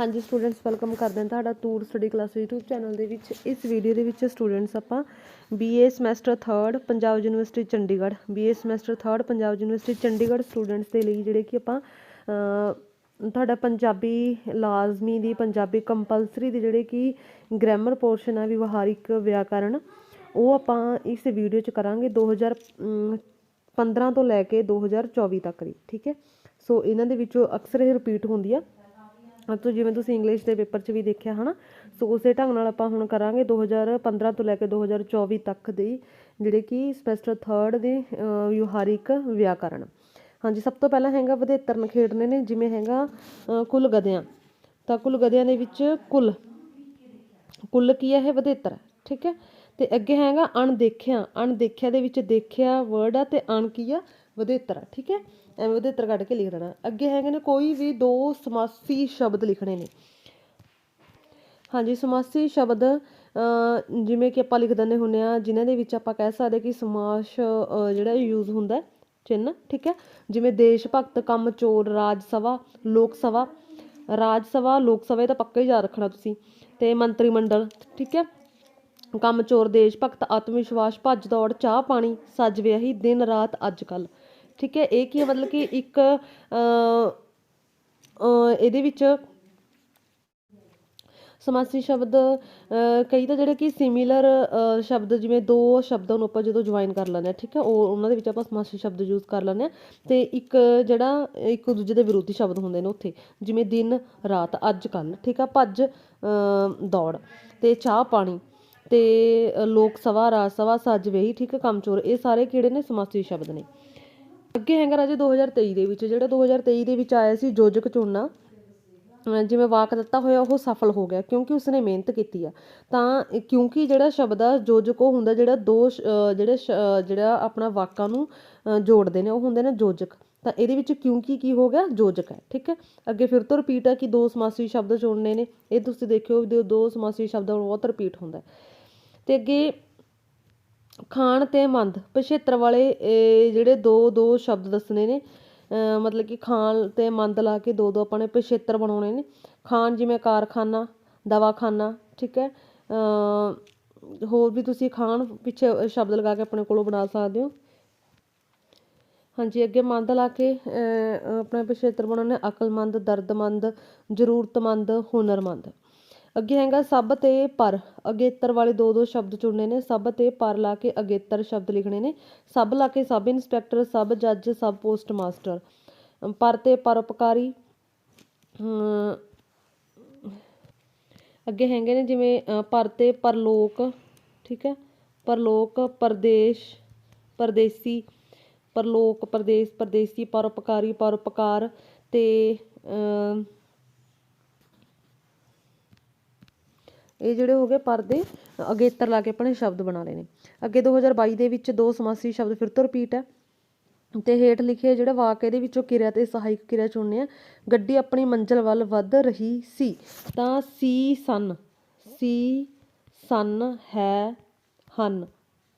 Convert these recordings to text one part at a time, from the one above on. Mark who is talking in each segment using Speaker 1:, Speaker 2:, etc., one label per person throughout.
Speaker 1: ਹਾਂਜੀ students welcome ਕਰਦੇ ਹਾਂ ਤੁਹਾਡਾ tour study class YouTube channel ਦੇ ਵਿੱਚ। ਇਸ ਵੀਡੀਓ ਦੇ ਵਿੱਚ ਸਟੂਡੈਂਟਸ ਆਪਾਂ BA semester 3rd Punjab university Chandigarh BA semester 3rd Punjab university Chandigarh students ਦੇ ਲਈ ਜਿਹੜੇ ਕਿ ਆਪਾਂ ਤੁਹਾਡਾ ਪੰਜਾਬੀ ਲਾਜ਼ਮੀ ਦੀ, ਪੰਜਾਬੀ ਕੰਪਲਸਰੀ ਦੇ ਜਿਹੜੇ ਕਿ ਗ੍ਰਾਮਰ ਪੋਰਸ਼ਨ ਆ ਵਿਵਹਾਰਿਕ ਵਿਆਕਰਣ ਉਹ ਆਪਾਂ ਇਸ ਵੀਡੀਓ 'ਚ ਕਰਾਂਗੇ 2015 ਤੋਂ ਲੈ ਕੇ 2024 ਤੱਕ ਦੀ, ਠੀਕ ਹੈ? ਸੋ ਇਹਨਾਂ ਦੇ ਵਿੱਚੋਂ ਅਕਸਰ ਇਹ ਰਿਪੀਟ ਹੁੰਦੀ ਆ। ਤੋ ਜਿਵੇਂ ਤੁਸੀਂ ਇੰਗਲਿਸ਼ ਦੇ ਪੇਪਰ 'ਚ ਵੀ ਦੇਖਿਆ ਹਨਾ ਸੋ ਉਸੇ ਢੰਗ ਨਾਲ ਆਪਾਂ ਹੁਣ ਕਰਾਂਗੇ 2015 ਤੋਂ ਲੈ ਕੇ 2024 ਤੱਕ ਦੇ ਜਿਹੜੇ ਕਿ ਸਮੈਸਟਰ 3rd ਦੇ ਵਿਵਹਾਰਿਕ ਵਿਆਕਰਣ ਹਾਂਜੀ ਸਭ ਤੋਂ ਪਹਿਲਾਂ ਹੈਗਾ ਵਧੇਤਰ ਨਖੇੜਨੇ ਨੇ ਜਿਵੇਂ ਹੈਗਾ ਅਹ, ਕੁੱਲ ਗਧਿਆਂ। ਤਾਂ ਕੁੱਲ ਗਧਿਆਂ ਦੇ ਵਿੱਚ ਕੁੱਲ ਕੁੱਲ ਕੀ ਹੈ ਇਹ? ਵਧੇਤਰ ਠੀਕ ਹੈ? ਤੇ ਅੱਗੇ ਹੈਗਾ ਅਣਦੇਖਿਆ। ਅਣਦੇਖਿਆ ਦੇ ਵਿੱਚ ਦੇਖਿਆ ਵਰਡ ਆ ਤੇ ਅਣ ਕੀ ਆ? ਵਧੇਤਰ ਠੀਕ ਹੈ? ਐਵੇਂ ਵਧੇਤਰ ਕੱਢ ਕੇ ਲਿਖ ਦੇਣਾ। ਅੱਗੇ ਹੈਗੇ ਨੇ ਕੋਈ ਵੀ ਦੋ ਸਮਾਸੀ ਸ਼ਬਦ ਲਿਖਣੇ ਨੇ। ਹਾਂਜੀ ਸਮਾਸੀ ਸ਼ਬਦ ਅਹ, ਜਿਵੇਂ ਕਿ ਆਪਾਂ ਲਿਖ ਦਿੰਦੇ ਹੁੰਦੇ ਆ ਜਿਨ੍ਹਾਂ ਦੇ ਵਿੱਚ ਆਪਾਂ ਕਹਿ ਸਕਦੇ ਕਿ ਸਮਾਸ ਜਿਹੜਾ ਯੂਜ਼ ਹੁੰਦਾ ਹੈ, ਠੀਕ ਹੈ? ਜਿਵੇਂ ਦੇਸ਼ ਭਗਤ ਕੰਮ ਚੋਰ ਰਾਜ ਸਭਾ ਲੋਕ ਸਭਾ। ਰਾਜ ਸਭਾ ਲੋਕ ਸਭਾ ਇਹ ਤਾਂ ਪੱਕਾ ਹੀ ਯਾਦ ਰੱਖਣਾ ਤੁਸੀਂ। ਤੇ ਮੰਤਰੀ ਮੰਡਲ ਠੀਕ ਹੈ? ਕੰਮ ਚੋਰ ਦੇਸ਼ ਭਗਤ ਆਤਮ ਵਿਸ਼ਵਾਸ ਭੱਜ ਦੌੜ ਚਾਹ ਪਾਣੀ ਸੱਜ ਵਿਆਹੀ ਦਿਨ ਰਾਤ ਅੱਜ ਕੱਲ ਠੀਕ ਹੈ ਇਹ ਕੀ ਹੈ ਮਤਲਬ ਕਿ ਇੱਕ ਅ ਅ ਇਹਦੇ ਵਿੱਚ ਸਮਾਸੀ ਸ਼ਬਦ ਕਈ ਤਾਂ ਜਿਹੜੇ ਕਿ ਸਿਮਿਲਰ ਸ਼ਬਦ ਜਿਵੇਂ ਦੋ ਸ਼ਬਦਾਂ ਨੂੰ ਆਪਾਂ ਜਦੋਂ ਜੁਆਇਨ ਕਰ ਲੈਂਦੇ ਆ ਠੀਕ ਹੈ ਉਹ ਉਹਨਾਂ ਦੇ ਵਿੱਚ ਆਪਾਂ ਸਮਾਸੀ ਸ਼ਬਦ ਯੂਜ਼ ਕਰ ਲੈਂਦੇ ਆ ਤੇ ਇੱਕ ਜਿਹੜਾ ਇੱਕ ਦੂਜੇ ਦੇ ਵਿਰੋਧੀ ਸ਼ਬਦ ਹੁੰਦੇ ਨੇ ਉੱਥੇ ਜਿਵੇਂ ਦਿਨ ਰਾਤ ਅੱਜ ਕੱਲ ਠੀਕ ਆ ਭੱਜ ਅ, ਦੌੜ ਤੇ ਚਾਹ ਪਾਣੀ ਤੇ ਲੋਕ ਸਵਾ ਰਾਜ ਸਵਾ ਸੱਜ ਵੇਹੀ ਠੀਕ ਹੈ ਕੰਮਚੋਰ ਇਹ ਸਾਰੇ ਕਿਹੜੇ ਨੇ? ਸਮਾਸੀ ਸ਼ਬਦ ਨੇ। ਅੱਗੇ ਹੈਗਾ ਰਾਜੇ 2023 ਦੇ ਵਿੱਚ, ਜਿਹੜਾ 2023 ਦੇ ਵਿੱਚ ਆਇਆ ਸੀ ਜੋਜਕ ਚੁਣਨਾ ਜਿਵੇਂ ਵਾਕ ਦਿੱਤਾ ਹੋਇਆ, ਉਹ ਸਫਲ ਹੋ ਗਿਆ ਕਿਉਂਕਿ ਉਸਨੇ ਮਿਹਨਤ ਕੀਤੀ ਆ। ਤਾਂ ਕਿਉਂਕਿ ਜਿਹੜਾ ਸ਼ਬਦ ਆ, ਜੋਜਕ ਉਹ ਹੁੰਦਾ ਜਿਹੜਾ ਦੋ ਜਿਹੜੇ ਜਿਹੜਾ ਆਪਣਾ ਵਾਕਾਂ ਨੂੰ ਜੋੜਦੇ ਨੇ, ਉਹ ਹੁੰਦੇ ਨੇ ਜੋਜਕ। ਤਾਂ ਇਹਦੇ ਵਿੱਚ ਕਿਉਂਕਿ ਕੀ ਹੋ ਗਿਆ? ਜੋਜਕ ਹੈ, ਠੀਕ ਹੈ? ਅੱਗੇ ਫਿਰ ਤੋਂ ਰਿਪੀਟ ਆ ਕਿ ਦੋ ਸਮਾਸੀ ਸ਼ਬਦ ਚੁਣਨੇ ਨੇ। ਇਹ ਤੁਸੀਂ ਦੇਖਿਓ ਦੋ ਸਮਾਸੀ ਸ਼ਬਦਾਂ ਨੂੰ ਬਹੁਤ ਰਿਪੀਟ ਹੁੰਦਾ ਤੇ ਅੱਗੇ ਖਾਣ ਤੇ ਮੰਦ। ਪਿਛੇਤਰ ਵਾਲੇ ਜਿਹੜੇ ਦੋ ਦੋ ਸ਼ਬਦ ਦੱਸਣੇ ਨੇ ਮਤਲਬ ਕਿ ਖਾਣ ਤੇ ਮੰਦ ਲਾ ਕੇ ਦੋ ਦੋ ਆਪਾਂ ਨੇ ਪਿਛੇਤਰ ਬਣਾਉਣੇ ਨੇ। ਖਾਣ ਜਿਵੇਂ ਕਾਰਖਾਨਾ ਦਵਾਖਾਨਾ ਠੀਕ ਹੈ? ਅਹ ਹੋਰ ਵੀ ਤੁਸੀਂ ਖਾਣ ਪਿੱਛੇ ਸ਼ਬਦ ਲਗਾ ਕੇ ਆਪਣੇ ਕੋਲੋਂ ਬਣਾ ਸਕਦੇ ਹੋ। ਹਾਂਜੀ ਅੱਗੇ ਮੰਦ ਲਾ ਕੇ ਅਹ, ਆਪਣਾ ਪਿਛੇਤਰ ਬਣਾਉਣੇ ਅਕਲਮੰਦ ਦਰਦਮੰਦ ਜ਼ਰੂਰਤਮੰਦ ਹੁਨਰਮੰਦ। ਅੱਗੇ ਹੈਗਾ ਸਭ ਤੇ ਪਰ। ਅਗੇਤਰ ਵਾਲੇ ਦੋ ਦੋ ਸ਼ਬਦ ਚੁਣਨੇ ਨੇ, ਸਭ ਤੇ ਪਰ ਲਾ ਕੇ ਅਗੇਤਰ ਸ਼ਬਦ ਲਿਖਣੇ ਨੇ। ਸਭ ਲਾ ਕੇ ਸਬ ਇੰਸਪੈਕਟਰ ਸਬ ਜੱਜ ਸਬ ਪੋਸਟ ਮਾਸਟਰ। ਪਰ ਤੇ ਪਰਉਪਕਾਰੀ ਅੱਗੇ ਹੈਗੇ ਨੇ ਜਿਵੇਂ ਪਰ ਤੇ ਪਰਲੋਕ ਠੀਕ ਹੈ? ਪਰਲੋਕ ਪਰਦੇਸ਼, ਪਰਦੇਸੀ ਪਰਲੋਕ ਪਰਦੇਸ, ਪਰਦੇਸੀ ਪਰਉਪਕਾਰੀ ਪਰਉਪਕਾਰ ਤੇ ਇਹ ਜਿਹੜੇ ਹੋ ਗਏ ਪਰਦੇ ਅਗੇਤਰ ਲਾ ਕੇ ਆਪਣੇ ਸ਼ਬਦ ਬਣਾ ਲਏ ਨੇ। ਅੱਗੇ 2022 ਦੇ ਵਿੱਚ ਦੋ ਸਮਾਸੀ ਸ਼ਬਦ ਫਿਰ ਤੋਂ ਰਿਪੀਟ ਹੈ। ਤੇ ਹੇਠ ਲਿਖੇ ਜਿਹੜੇ ਵਾਕ ਇਹਦੇ ਵਿੱਚੋਂ ਕਿਰਿਆ ਤੇ ਸਹਾਇਕ ਕਿਰਿਆ ਚੁਣਨੇ ਆ। ਗੱਡੀ ਆਪਣੀ ਮੰਜ਼ਿਲ ਵੱਲ ਵੱਧ ਰਹੀ ਸੀ, ਤਾਂ ਸੀ ਸਨ ਸੀ ਸਨ ਹੈ ਹਨ।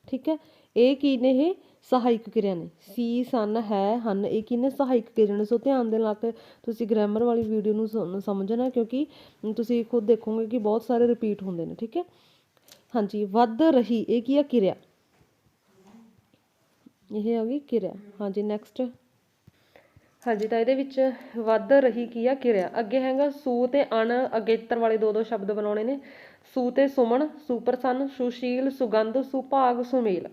Speaker 1: ਠੀਕ ਹੈ? ਇਹ ਕੀ ਨੇ ਇਹ? ਸਹਾਇਕ ਕਿਰਿਆ ਨੇ। ਸੀ, ਸਨ, ਹੈ, ਹਨ, ਇਹ ਕੀ ਸਹਾਇਕ ਕਿਰਿਆ ਨੇ? ਸੋ ਧਿਆਨ ਦੇ ਨਾਲ ਤੁਸੀਂ ਗ੍ਰਾਮਰ ਵਾਲੀ ਵੀਡੀਓ ਨੂੰ ਸਮਝਣਾ ਕਿਉਂਕਿ ਤੁਸੀਂ ਖੁਦ ਦੇਖੋਗੇ ਕਿ ਬਹੁਤ ਸਾਰੇ ਰਿਪੀਟ ਹੁੰਦੇ ਨੇ, ਠੀਕ ਹੈ? ਹਾਂਜੀ, ਵੱਧ ਰਹੀ, ਇਹ ਕੀ ਆ? ਕਿਰਿਆ। ਇਹ ਹੋ ਗਈ ਕਿਰਿਆ। ਹਾਂਜੀ ਨੈਕਸਟ ਹਾਂਜੀ, ਤਾਂ ਇਹਦੇ ਵਿੱਚ ਵੱਧ ਰਹੀ ਕੀ ਆ? ਕਿਰਿਆ। ਅੱਗੇ ਹੈਗਾ ਸੂ ਤੇ ਅਣ ਅਗੇਤਰ ਵਾਲੇ ਦੋ ਦੋ ਸ਼ਬਦ ਬਣਾਉਣੇ ਨੇ। ਸੂ ਤੇ ਸੁਮਨ ਸੁਪਰਸਨ ਸੁਸ਼ੀਲ, ਸੁਗੰਧ, ਸੁਭਾਗ, ਸੁਮੇਲ।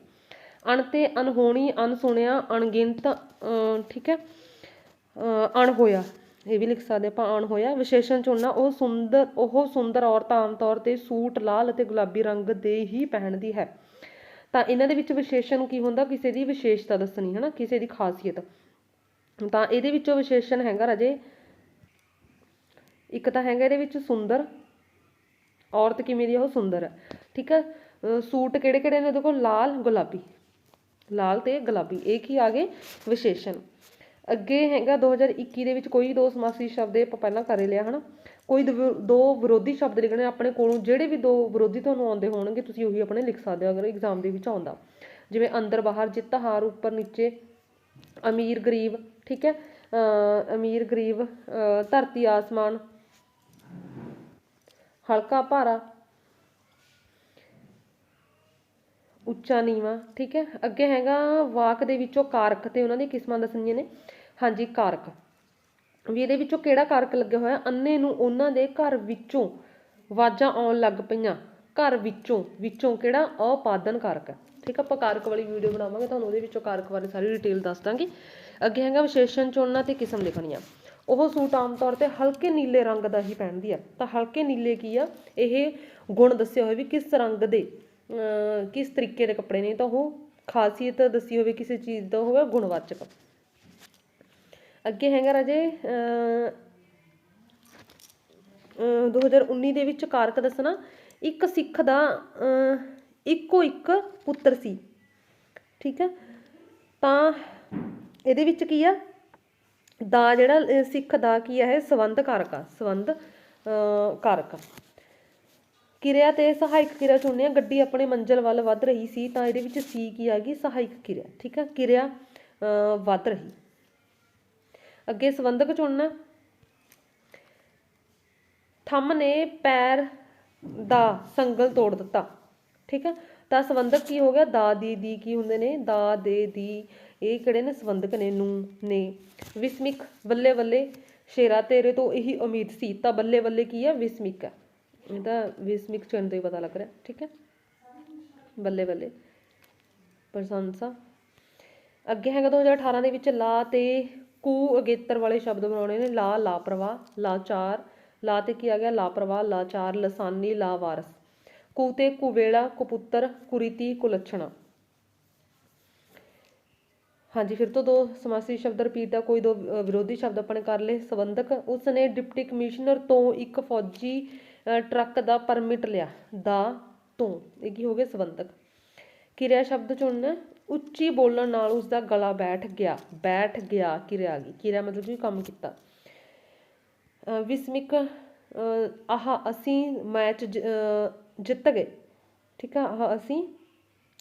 Speaker 1: ਅਣਤੇ, ਅਣਹੋਣੀ, ਅਣਸੁਣਿਆ, ਅਣਗਿਣਤ, ਅਹ, ਠੀਕ ਹੈ, ਅਹ ਅਣ ਹੋਇਆ ਇਹ ਵੀ ਲਿਖ ਸਕਦੇ ਆਪਾਂ ਅਣ ਹੋਇਆ ਵਿਸ਼ੇਸ਼ਣ ਚੁਣਨਾ ਉਹ ਸੁੰਦਰ ਉਹ ਸੁੰਦਰ ਔਰਤ ਆਮ ਤੌਰ ਤੇ ਸੂਟ ਲਾਲ ਅਤੇ ਗੁਲਾਬੀ ਰੰਗ ਦੇ ਹੀ ਪਹਿਨਦੀ ਹੈ। ਤਾਂ ਇਹਨਾਂ ਦੇ ਵਿੱਚ ਵਿਸ਼ੇਸ਼ਣ ਕੀ ਹੁੰਦਾ? ਕਿਸੇ ਦੀ ਵਿਸ਼ੇਸ਼ਤਾ ਦੱਸਣੀ ਹੈ ਨਾ ਕਿਸੇ ਦੀ ਖਾਸੀਅਤ। ਤਾਂ ਇਹਦੇ ਵਿੱਚੋਂ ਵਿਸ਼ੇਸ਼ਣ ਹੈਗਾ ਰਾਜੇ, ਇੱਕ ਤਾਂ ਹੈਗਾ ਇਹਦੇ ਵਿੱਚ ਸੁੰਦਰ। ਔਰਤ ਕਿਵੇਂ ਦੀ ਆ? ਉਹ ਸੁੰਦਰ ਹੈ। ਠੀਕ ਹੈ? ਸੂਟ ਕਿਹੜੇ ਕਿਹੜੇ ਨੇ? ਦੇਖੋ, ਲਾਲ, ਗੁਲਾਬੀ। ਲਾਲ ਤੇ ਗੁਲਾਬੀ, ਇਹ ਕੀ ਆ ਗਏ? ਵਿਸ਼ੇਸ਼ਣ। ਅੱਗੇ ਹੈਗਾ 2021 ਦੇ ਵਿੱਚ ਕੋਈ ਦੋ ਸਮਾਸੀ ਸ਼ਬਦ ਇਹ ਆਪਾਂ ਪਹਿਲਾਂ ਕਰ ਲਿਆ, ਹਨਾ? ਕੋਈ ਦੋ ਵਿਰੋਧੀ ਸ਼ਬਦ ਲਿਖਣੇ ਆਪਣੇ ਕੋਲੋਂ, ਜਿਹੜੇ ਵੀ ਦੋ ਵਿਰੋਧੀ ਤੁਹਾਨੂੰ ਆਉਂਦੇ ਹੋਣਗੇ, ਤੁਸੀਂ ਉਹੀ ਆਪਣੇ ਲਿਖ ਸਕਦੇ ਹੋ, ਅਗਰ ਐਗਜ਼ਾਮ ਦੇ ਵਿੱਚ ਆਉਂਦਾ। ਜਿਵੇਂ ਅੰਦਰ ਬਾਹਰ ਜਿੱਤ, ਹਾਰ, ਉੱਪਰ ਨੀਚੇ, ਅਮੀਰ, ਗਰੀਬ, ਠੀਕ ਹੈ? ਅਹ ਅਮੀਰ, ਗਰੀਬ, ਅਹ ਧਰਤੀ, ਆਸਮਾਨ, ਹਲਕਾ, ਭਾਰਾ ਉੱਚਾ ਨੀਵਾ, ਠੀਕ ਹੈ? ਅੱਗੇ ਹੈਗਾ ਵਾਕ ਦੇ ਵਿੱਚੋਂ ਕਾਰਕ ਤੇ ਉਹਨਾਂ ਦੀਆਂ ਕਿਸਮਾਂ ਦੱਸਣੀਆਂ ਨੇ। ਹਾਂਜੀ, ਕਾਰਕ। ਵੀ ਇਹਦੇ ਵਿੱਚੋਂ ਕਿਹੜਾ ਕਾਰਕ ਲੱਗਿਆ ਹੋਇਆ? ਅੰਨੇ ਨੂੰ ਉਹਨਾਂ ਦੇ ਘਰ ਵਿੱਚੋਂ ਆਵਾਜ਼ਾਂ ਆਉਣ ਲੱਗ ਪਈਆਂ। ਘਰ ਵਿੱਚੋਂ ਵਿੱਚੋਂ ਕਿਹੜਾ? ਅਪਾਦਨ ਕਾਰਕ ਹੈ। ਠੀਕ ਆ ਆਪਾਂ ਕਾਰਕ ਵਾਲੀ ਵੀਡੀਓ ਬਣਾਵਾਂਗੇ, ਤੁਹਾਨੂੰ ਉਹਦੇ ਵਿੱਚੋਂ ਕਾਰਕ ਬਾਰੇ ਸਾਰੀ ਡਿਟੇਲ ਦੱਸ ਦਾਂਗੇ। ਅੱਗੇ ਹੈਗਾ ਵਿਸ਼ੇਸ਼ਣ ਚੁਣਨਾ ਤੇ ਕਿਸਮ ਲਿਖਣੀਆਂ। ਉਹ ਸੂਟ ਆਮ ਤੌਰ ਤੇ ਹਲਕੇ ਨੀਲੇ ਰੰਗ ਦਾ ਹੀ ਪਹਿਨਦੀ ਆ। ਤਾਂ ਹਲਕੇ ਨੀਲੇ ਕੀ ਆ? ਇਹ ਗੁਣ ਦੱਸਿਆ ਹੋਇਆ ਵੀ ਕਿਸ ਰੰਗ ਦੇ ਕਿਸ ਤਰੀਕੇ ਦੇ ਕੱਪੜੇ ਨੇ ਤਾਂ ਉਹ ਖਾਸੀਅਤ ਦੱਸੀ ਹੋਵੇ ਕਿਸੇ ਚੀਜ਼ ਦਾ ਹੋਵੇ ਗੁਣਵਾਚਕ। ਅੱਗੇ ਹੈਗਾ ਰਾਜੇ 2019 ਦੇ ਵਿੱਚ ਕਾਰਕ ਦੱਸਣਾ, ਇੱਕ ਸਿੱਖ ਦਾ, ਅਹ, ਇੱਕੋ ਇੱਕ ਪੁੱਤਰ ਸੀ। ਠੀਕ ਹੈ? ਤਾਂ ਇਹਦੇ ਵਿੱਚ ਕੀ ਆ? ਦਾ ਜਿਹੜਾ ਸਿੱਖ ਦਾ ਕੀ ਹੈ ਸੰਬੰਧ ਕਾਰਕ ਆ ਸੰਬੰਧ ਅਹ, ਕਾਰਕ। ਕਿਰਿਆ ਤੇ ਸਹਾਇਕ ਕਿਰਿਆ ਚੁਣਨੀ ਆ। ਗੱਡੀ ਆਪਣੇ ਮੰਜ਼ਿਲ ਵੱਲ ਵੱਧ ਰਹੀ ਸੀ ਤਾਂ ਇਹਦੇ ਵਿੱਚ ਸੀ ਕੀ ਆ ਗਈ? ਸਹਾਇਕ ਕਿਰਿਆ, ਠੀਕ ਹੈ ਕਿਰਿਆ, ਅਹ, ਵੱਧ ਰਹੀ। ਅੱਗੇ ਸੰਬੰਧਕ ਚੁਣਨਾ। ਥੰਮ ਨੇ ਪੈਰ ਦਾ ਸੰਗਲ ਤੋੜ ਦਿੱਤਾ, ਠੀਕ ਹੈ ਤਾਂ ਸੰਬੰਧਕ ਕੀ ਹੋ ਗਿਆ? ਦਾ, ਦੀ ਦੀ ਕੀ ਹੁੰਦੇ ਨੇ? ਦਾ, ਦੇ, ਦੀ, ਇਹ ਕਿਹੜੇ ਨੇ? ਸੰਬੰਧਕ ਨੇ, ਨੂੰ, ਨੇ। ਵਿਸਮਿਕ ਬੱਲੇ ਬੱਲੇ ਸ਼ੇਰਾ ਤੇਰੇ ਤੋਂ ਇਹੀ ਉਮੀਦ ਸੀ। ਤਾਂ ਬੱਲੇ ਬੱਲੇ ਕੀ ਹੈ ਵਿਸਮਿਕ ਹੈ ਇਹ ਇਹਦਾ ਵਿਸਮਿਕ ਚਰਨ ਤੋਂ ਹੀ ਪਤਾ ਲੱਗ ਰਿਹਾ, ਠੀਕ ਹੈ? ਬੱਲੇ ਬੱਲੇ। ਪ੍ਰਸ਼ੰਸਾ। ਅੱਗੇ ਹੈਗਾ 2018 ਦੇ ਵਿੱਚ ਲਾ ਤੇ ਕੂ ਅਗੇਤਰ ਵਾਲੇ ਸ਼ਬਦ ਬਣਾਉਣੇ ਨੇ, ਲਾ, ਲਾਪਰਵਾਹ, ਲਾਚਾਰ। ਲਾ ਤੇ ਕੀ ਆ ਗਿਆ? ਲਾਪਰਵਾਹ, ਲਾਚਾਰ, ਲਸਾਨੀ, ਲਾਵਾਰਸ। ਕੂ ਤੇ ਕੁਵੇਲਾ, ਕੁਪੁੱਤਰ, ਕੁਰੀਤੀ, ਕੁਲੱਛਣਾ। ਹਾਂਜੀ, ਫਿਰ ਤੋਂ ਦੋ ਸਮਾਸੀ ਸ਼ਬਦ ਰਿਪੀਟ ਦਾ ਕੋਈ ਦੋ ਵਿਰੋਧੀ ਸ਼ਬਦ ਆਪਾਂ ਨੇ ਕਰ ਲਏ। ਸੰਬੰਧਕ ਉਸ ਨੇ ਡਿਪਟੀ ਕਮਿਸ਼ਨਰ ਤੋਂ ਇੱਕ ਫੌਜੀ ਟਰੱਕ ਦਾ ਪਰਮਿਟ ਲਿਆ। ਦਾ, ਤੋਂ। ਇਹ ਕੀ ਹੋ ਗਿਆ ਸੰਬੰਧਕ। ਕਿਰਿਆ ਸ਼ਬਦ ਚੁਣਨਾ। ਉੱਚੀ ਬੋਲਣ ਨਾਲ ਉਸ ਦਾ ਗਲਾ ਬੈਠ ਗਿਆ। ਬੈਠ ਗਿਆ, ਕਿਰਿਆ ਆ ਗਈ। ਕਿਰਿਆ ਮਤਲਬ ਕਿ ਕੰਮ ਕੀਤਾ। ਵਿਸਮਿਕ ਆਹ ਅਸੀਂ ਮੈਚ ਜਿੱਤ ਗਏ। ਠੀਕ ਆ? ਆਹ ਅਸੀਂ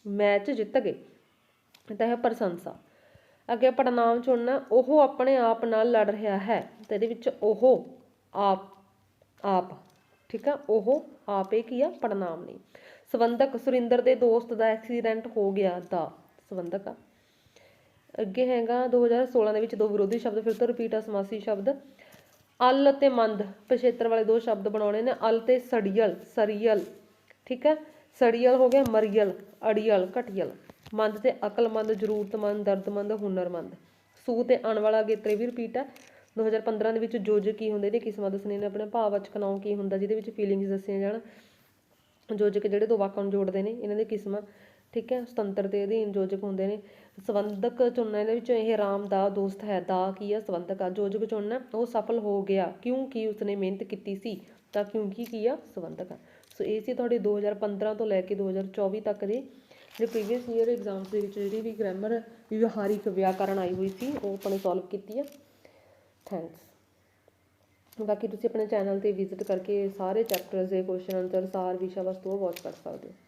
Speaker 1: ਮੈਚ ਜਿੱਤ ਗਏ। ਤਾਂ ਇਹ ਪ੍ਰਸ਼ੰਸਾ। ਅੱਗੇ ਪੜਨਾਮ ਚੁਣਨਾ, ਉਹ ਆਪਣੇ ਆਪ ਨਾਲ ਲੜ ਰਿਹਾ ਹੈ ਤੇ ਇਹਦੇ ਵਿੱਚ ਉਹ ਆਪ ਆਪ, ਠੀਕ ਆ? ਉਹ ਆਪ ਇਹ ਕੀ ਆ? ਪੜਨਾਮ ਨਹੀਂ ਸੰਬੰਧਕ ਸੁਰਿੰਦਰ ਦੇ ਦੋਸਤ ਦਾ ਐਕਸੀਡੈਂਟ ਹੋ ਗਿਆ ਦਾ, ਸੰਬੰਧਕ ਆ। ਅੱਗੇ ਹੈਗਾ 2016 ਦੇ ਵਿੱਚ ਦੋ ਵਿਰੋਧੀ ਸ਼ਬਦ ਫਿਰ ਤੋਂ ਰਿਪੀਟ ਆ, ਸਮਾਸੀ ਸ਼ਬਦ। ਅਲ ਅਤੇ ਮੰਦ, ਪਿਛੇਤਰ ਵਾਲੇ ਦੋ ਸ਼ਬਦ ਬਣਾਉਣੇ ਨੇ, ਅਲ ਤੇ ਸੜੀਅਲ, ਸਰੀਅਲ, ਠੀਕ ਹੈ ਸੜੀਅਲ ਹੋ ਗਿਆ ਮਰੀਅਲ, ਅੜੀਅਲ, ਘਟੀਅਲ। ਮੰਦ ਤੇ ਅਕਲਮੰਦ, ਜ਼ਰੂਰਤਮੰਦ, ਦਰਦਮੰਦ, ਹੁਨਰਮੰਦ। ਸੂ ਤੇ ਆਉਣ ਵਾਲਾ ਅਗੇਤਰੇ ਵੀ ਰਿਪੀਟ ਹੈ 2015 ਦੇ ਵਿੱਚ ਜੋਜ ਕੀ ਹੁੰਦੇ ਨੇ ਕਿਸਮਾਂ ਦੱਸਣੇ ਨੇ ਆਪਣੇ ਭਾਵਵਾਚਕ ਨਾਉ ਕੀ ਹੁੰਦਾ, ਜਿਹਦੇ ਵਿੱਚ ਫੀਲਿੰਗਸ ਦੱਸੀਆਂ ਜਾਣ। ਯੋਜਕ ਜਿਹੜੇ ਦੋ ਵਾਕਾਂ ਨੂੰ ਜੋੜਦੇ ਨੇ, ਇਹਨਾਂ ਦੇ ਕਿਸਮਾਂ ਠੀਕ ਹੈ, ਸੁਤੰਤਰ ਦੇ ਅਧੀਨ ਯੋਜਕ ਹੁੰਦੇ ਨੇ। ਸੰਬੰਧਕ ਚੁਣਨਾ ਇਹਦੇ ਵਿੱਚ ਇਹ ਰਾਮ ਦਾ ਦੋਸਤ ਹੈ, ਦਾ ਕੀ ਹੈ ਸੰਬੰਧਕ ਆ। ਯੋਜਕ ਚੁਣਨਾ, ਉਹ ਸਫਲ ਹੋ ਗਿਆ। ਕਿਉਂਕਿ ਉਸਨੇ ਮਿਹਨਤ ਕੀਤੀ ਸੀ, ਤਾਂ ਕਿਉਂਕਿ ਕੀ ਆ, ਸੰਬੰਧਕ ਆ। ਸੋ ਇਹ ਸੀ ਤੁਹਾਡੇ 2015 ਤੋਂ ਲੈ ਕੇ 2024 ਤੱਕ ਦੇ ਜਿਹੜੇ ਪ੍ਰੀਵੀਅਸ ਈਅਰ ਐਗਜ਼ਾਮਸ ਦੇ ਵਿੱਚ ਜਿਹੜੀ ਵੀ ਗ੍ਰਾਮਰ ਵਿਵਹਾਰਿਕ ਵਿਆਕਰਨ ਆਈ ਹੋਈ ਸੀ, ਉਹ ਆਪਣੇ ਸੋਲਵ ਕੀਤੀ ਆ। ਥੈਂਕਸ ਬਾਕੀ ਤੁਸੀਂ ਆਪਣੇ ਚੈਨਲ ਤੇ ਵਿਜ਼ਿਟ ਕਰਕੇ ਸਾਰੇ ਚੈਪਟਰਸ ਦੇ ਕੁਐਸਚਨ ਆਨਸਰ ਸਾਰ ਵਿਸ਼ਾ ਵਸਤੂ ਉਹ ਵਾਚ ਕਰ ਸਕਦੇ ਹੋ।